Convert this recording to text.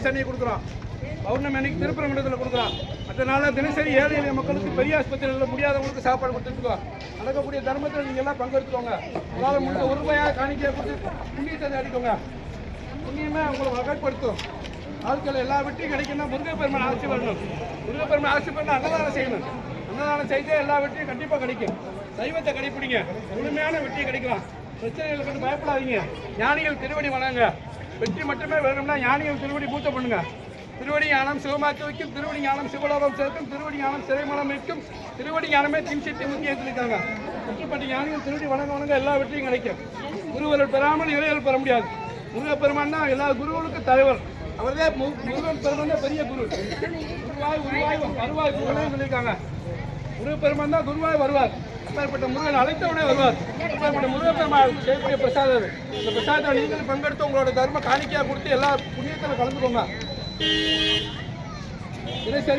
அமாவாசை அன்னைக்கு கொடுக்குறோம் பௌர்ணமி அன்னைக்கு திருப்பரங்குன்றத்தில் கொடுக்குறோம் அதனால தினசரி ஏழை எளிய மக்களுக்கு பெரிய ஆஸ்பத்திரியில் முடியாதவங்களுக்கு சாப்பாடு கொடுத்துருக்கோம் நடக்கக்கூடிய தர்மத்தில் நீங்கள் எல்லாம் பங்கெடுத்துக்கோங்க. உங்களால் முடிஞ்ச ஒரு ரூபாயாக காணிக்கையாக கொடுத்து புண்ணியத்தை அடிக்கோங்க. புண்ணியமே உங்களை வகைப்படுத்தும். ஆட்கள் எல்லா வெற்றியும் கிடைக்கும்னா முருகப்பெருமான் ஆட்சி வரணும் முருகப்பெருமான் ஆட்சி பண்ண அன்னதானம் செய்யணும். அன்னதானம் செய்தே எல்லா வெற்றியும் கண்டிப்பாக கிடைக்கும். சைவத்தை கடைப்பிடிங்க. முழுமையான வெற்றியை கிடைக்கலாம். பிரச்சனைகளை கண்டு பயப்படாதீங்க. ஞானிகள் திருவடி வணங்க வெற்றி மட்டுமே வேணும்னா ஞானிகள் திருவடி பூஜை பண்ணுங்க. திருவடி ஞானம் சிவமாக்கி வைக்கும் திருவடி ஞானம் சிவலோகம் சேர்க்கும் திருவடி ஞானம் சிறைமலம் வைக்கும் திருவடி ஞானமே தின்சித்தி முக்கியம் சொல்லியிருக்காங்க வெற்றிப்பட்ட ஞானிகள் திருவடி வணங்க வணங்க எல்லா வெற்றியும் கிடைக்கும். குருவர்கள் பெறாமல் இறையல் பெற முடியாது. முருகப்பெருமான் தான் எல்லா குருவுக்கும் தலைவர். அவர்தே முருகன் பெருமான் தான் பெரிய குரு. குருவாய் உருவாய் வருவாய் குருவாய் சொல்லியிருக்காங்க. முருகப்பெருமான் தான் குருவாய் வருவார் அப்பேற்பட்ட முருகன் அழைத்தவுடனே வருவார். அப்பேற்பட்ட முருகப்பெருமாள் செய்யக்கூடிய பிரசாதம் இந்த பிரசாதத்தில் நீங்களும் பங்கெடுத்து உங்களோட தர்ம காணிக்கையாக கொடுத்து எல்லா புண்ணியத்தில் கலந்துக்கோங்க. இதே சரி.